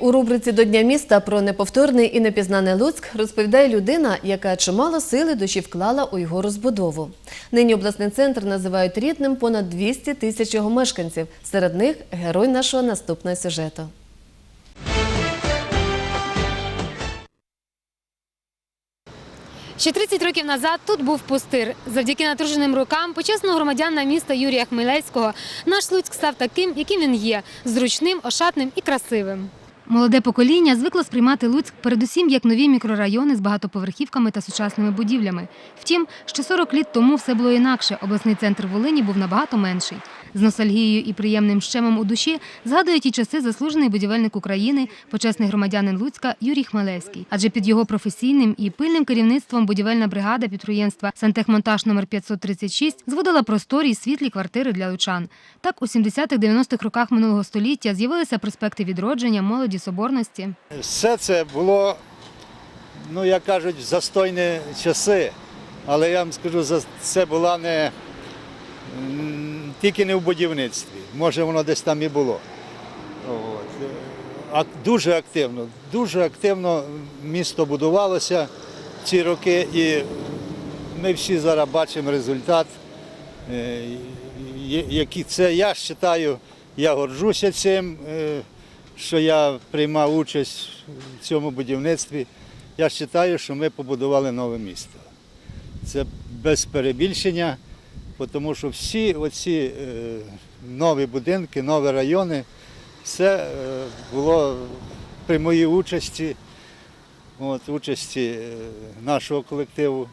У рубриці до Дня міста про неповторний і непізнаний Луцьк розповідає людина, яка чимало сили душі вклала у його розбудову. Нині обласний центр називають рідним понад 200 тисяч його мешканців. Серед них герой нашого наступного сюжету. Ще 30 років назад тут був пустир. Завдяки натруженим рукам почесного громадянина міста Юрія Хмелевського наш Луцьк став таким, яким він є зручним, ошатним і красивим. Молоде покоління звикло сприймати Луцьк передусім як нові мікрорайони з багатоповерхівками та сучасними будівлями. Втім, ще 40 літ тому все було інакше. Обласний центр Волині був набагато менший. З ностальгією і приємним щемом у душі згадує ті часи заслужений будівельник України, почесний громадянин Луцька Юрій Хмелевський. Адже під його професійним і пильним керівництвом будівельна бригада підприємства Сантехмонтаж номер 536 зводила просторі й світлі квартири для лучан. Так у 70-х-90-х роках минулого століття з'явилися проспекти відродження, молоді, соборності. Все це було, ну як кажуть, в застойні часи. Але я вам скажу, це була не тільки не в будівництві. Може, воно десь там і було. От. Дуже активно, дуже активно місто будувалося ці роки, і ми всі зараз бачимо результат. Е, Які це я вважаю, я горжуся цим, е, що я приймав участь в цьому будівництві. Я вважаю, що ми побудували нове місто. Це без перебільшення, тому що всі оці е, нові будинки, нові райони, все е, було при моїй участі, от, участі е, нашого колективу.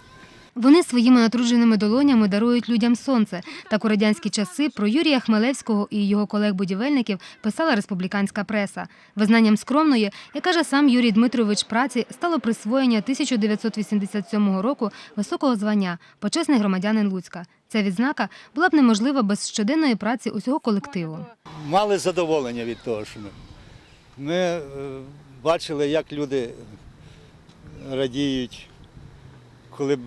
Вони своїми натрудженими долонями дарують людям сонце. Так у радянські часи про Юрія Хмелевського і його колег-будівельників писала республіканська преса. Визнанням скромної, як каже сам Юрій Дмитрович праці, стало присвоєння 1987 року високого звання почесний громадянин Луцька. Ця відзнака була б неможлива без щоденної праці усього колективу. мали задоволення від того, що ми. Ми е, бачили, як люди радіють, коли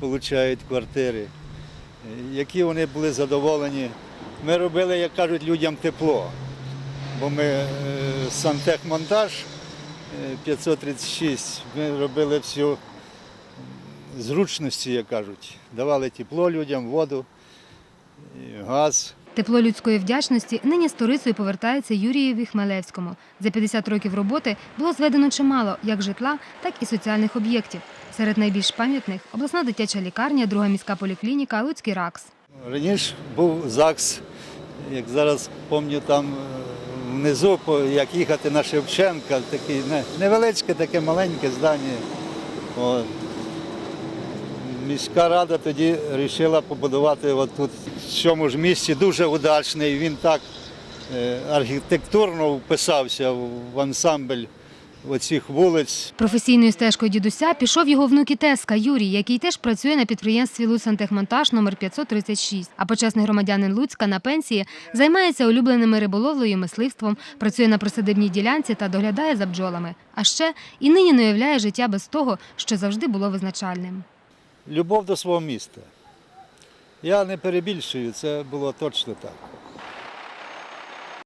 отримують квартири, е, які вони були задоволені. Ми робили, як кажуть, людям тепло. Бо ми е, сантехмонтаж е, 536, ми робили всю зручності, як кажуть. Давали тепло людям, воду, газ. Тепло людської вдячності нині сторицею повертається Юрієві Хмелевському. За 50 років роботи було зведено чимало як житла, так і соціальних об'єктів. Серед найбільш пам'ятних обласна дитяча лікарня, друга міська поліклініка, Луцький РАКС. Раніше був ЗАГС, як зараз пам'ятаю, там е, внизу, як їхати на Шевченка, таке не- невеличке, таке маленьке здання. Міська рада тоді вирішила побудувати от в цьому ж місці дуже удачний. Він так е, архітектурно вписався в ансамбль оцих вулиць. Професійною стежкою дідуся пішов його внук і тезка Юрій, який теж працює на підприємстві «Луцсантехмонтаж» номер 536. А почесний громадянин Луцька на пенсії займається улюбленими риболовлею, мисливством, працює на присадибній ділянці та доглядає за бджолами. А ще і нині не уявляє життя без того, що завжди було визначальним. Любов до свого міста. Я не перебільшую, це було точно так.